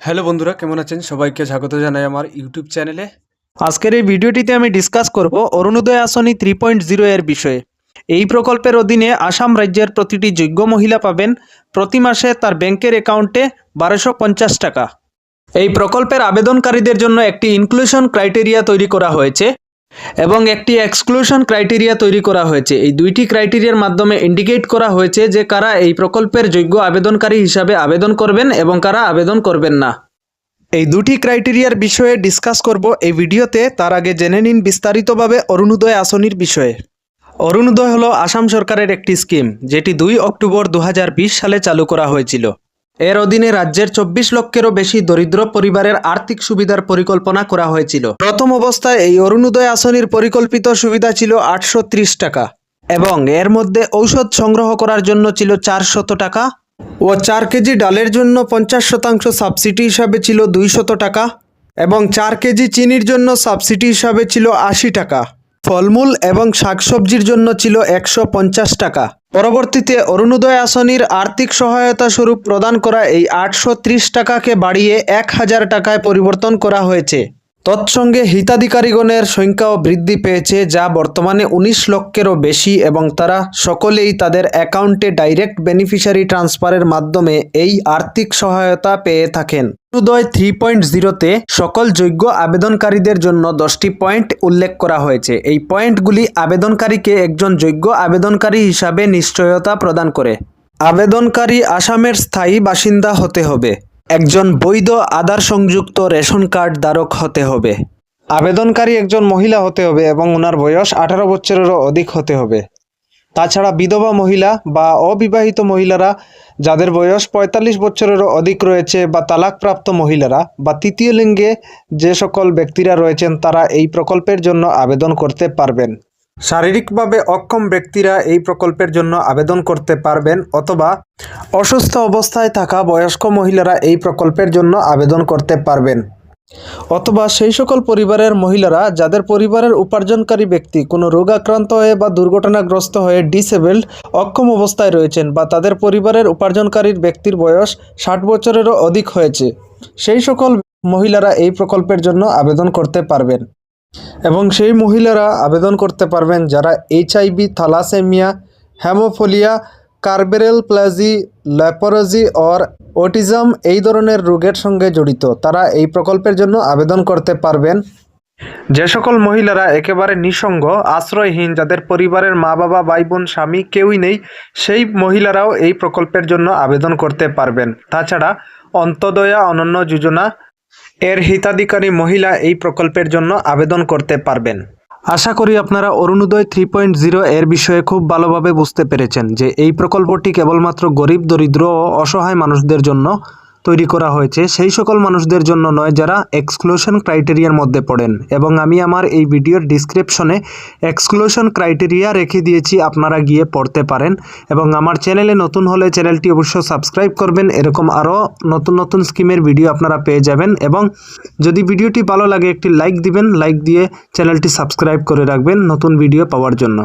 Hello বন্ধুরা, কেমন আছেন? সবাইকে স্বাগত জানাই আমার ইউটিউব চ্যানেলে। আজকের এই ভিডিওটিতে আমি ডিসকাস করব অরুণোদয় আসনি থ্রি পয়েন্ট জিরো এর বিষয়ে। এই প্রকল্পের অধীনে আসাম রাজ্যের প্রতিটি যোগ্য মহিলা পাবেন প্রতি মাসে তার ব্যাংকের অ্যাকাউন্টে বারোশো পঞ্চাশ টাকা। এই প্রকল্পের আবেদনকারীদের জন্য একটি ইনক্লুশন ক্রাইটেরিয়া তৈরি করা হয়েছে। এবং একটি এক্সক্লুশন ক্রাইটেরিয়া তৈরি করা হয়েছে। এই দুইটি ক্রাইটেরিয়ার মাধ্যমে ইন্ডিকেট করা হয়েছে যে কারা এই প্রকল্পের যোগ্য আবেদনকারী হিসাবে আবেদন করবেন এবং কারা আবেদন করবেন না। এই দুটি ক্রাইটেরিয়ার বিষয়ে ডিসকাস করব এই ভিডিওতে, তার আগে জেনে নিন বিস্তারিতভাবে অরুণোদয় আসনির বিষয়ে। অরুণোদয় হলো আসাম সরকারের একটি স্কিম, যেটি দুই অক্টোবর দু হাজার বিশ সালে চালু করা হয়েছিল। এর অধীনে রাজ্যের চব্বিশ লক্ষেরও বেশি দরিদ্র পরিবারের আর্থিক সুবিধার পরিকল্পনা করা হয়েছিল। প্রথম অবস্থায় এই অরুণোদয় আসনির পরিকল্পিত সুবিধা ছিল আটশো ত্রিশ টাকা এবং এর মধ্যে ঔষধ সংগ্রহ করার জন্য ছিল চারশত টাকা ও চার কেজি ডালের জন্য পঞ্চাশ শতাংশ সাবসিডি হিসাবে ছিল দুইশত টাকা এবং চার কেজি চিনির জন্য সাবসিডি হিসাবে ছিল আশি টাকা। ফলমূল এবং শাকসবজির জন্য ছিল একশো পঞ্চাশ টাকা। পরবর্তীতে অরুণোদয় আসনির আর্থিক সহায়তা স্বরূপ প্রদান করা এই আটশো ত্রিশ টাকাকে বাড়িয়ে এক হাজার টাকায় পরিবর্তন করা হয়েছে। তৎসঙ্গে হিতাধিকারীগণের সংখ্যাও বৃদ্ধি পেয়েছে, যা বর্তমানে উনিশ লক্ষেরও বেশি এবং তারা সকলেই তাদের অ্যাকাউন্টে ডাইরেক্ট বেনিফিশিয়ারি ট্রান্সফারের মাধ্যমে এই আর্থিক সহায়তা পেয়ে থাকেন। অরুণোদয় থ্রি পয়েন্ট জিরোতে সকল যোগ্য আবেদনকারীদের জন্য দশটি পয়েন্ট উল্লেখ করা হয়েছে। এই পয়েন্টগুলি আবেদনকারীকে একজন যোগ্য আবেদনকারী হিসাবে নিশ্চয়তা প্রদান করে। আবেদনকারী আসামের স্থায়ী বাসিন্দা হতে হবে। একজন বৈধ আধার সংযুক্ত রেশন কার্ড ধারক হতে হবে। আবেদনকারী একজন মহিলা হতে হবে এবং ওনার বয়স আঠারো বছরেরও অধিক হতে হবে। তাছাড়া বিধবা মহিলা বা অবিবাহিত মহিলারা যাদের বয়স পঁয়তাল্লিশ বছরেরও অধিক রয়েছে বা তালাকপ্রাপ্ত মহিলারা বা তৃতীয় লিঙ্গে যে সকল ব্যক্তিরা রয়েছেন তারা এই প্রকল্পের জন্য আবেদন করতে পারবেন। শারীরিকভাবে অক্ষম ব্যক্তিরা এই প্রকল্পের জন্য আবেদন করতে পারবেন অথবা অসুস্থ অবস্থায় থাকা বয়স্ক মহিলারা এই প্রকল্পের জন্য আবেদন করতে পারবেন। অথবা সেই সকল পরিবারের মহিলারা যাদের পরিবারের উপার্জনকারী ব্যক্তি, কোনো রোগাক্রান্ত হয়ে বা দুর্ঘটনাগ্রস্ত হয়ে ডিসেবলড, অক্ষম অবস্থায় রয়েছেন বা তাদের পরিবারের উপার্জনকারীর ব্যক্তির বয়স ষাট বছরেরও অধিক হয়েছে, সেই সকল মহিলারা এই প্রকল্পের জন্য আবেদন করতে পারবেন। এবং সেই মহিলারা আবেদন করতে পারবেন যারা HIV thalassaemia haemophilia, cerebral palsy, leprosy or autism এই ধরনের রোগের সঙ্গে জড়িত। তারা এই প্রকল্পের জন্য আবেদন করতে পারবেন। যে সকল মহিলারা একেবারে নিঃসঙ্গ, আশ্রয়হীন, যাদের পরিবারের মা বাবা ভাই বোন স্বামী কেউই নেই, সেই মহিলারাও এই প্রকল্পের জন্য আবেদন করতে পারবেন। তাছাড়া অন্তদয়া অনন্য যোজনা এর হিতাধিকারী মহিলা এই প্রকল্পের জন্য আবেদন করতে পারবেন। আশা করি আপনারা অরুণোদয় থ্রি পয়েন্ট জিরো এর বিষয়ে খুব ভালোভাবে বুঝতে পেরেছেন যে এই প্রকল্পটি কেবলমাত্র গরিব, দরিদ্র ও অসহায় মানুষদের জন্য তৈরি করা হয়েছে, সেই সকল মানুষদের জন্য নয় যারা এক্সক্লুশন ক্রাইটেরিয়ার মধ্যে পড়েন। এবং আমি আমার এই ভিডিওর ডিসক্রিপশনে এক্সক্লুশন ক্রাইটেরিয়া রেখে দিয়েছি, আপনারা গিয়ে পড়তে পারেন। এবং আমার চ্যানেলে নতুন হলে চ্যানেলটি অবশ্য সাবস্ক্রাইব করবেন। এরকম আরও নতুন নতুন স্কিমের ভিডিও আপনারা পেয়ে যাবেন। এবং যদি ভিডিওটি ভালো লাগে, একটি লাইক দিবেন। লাইক দিয়ে চ্যানেলটি সাবস্ক্রাইব করে রাখবেন নতুন ভিডিও পাওয়ার জন্য।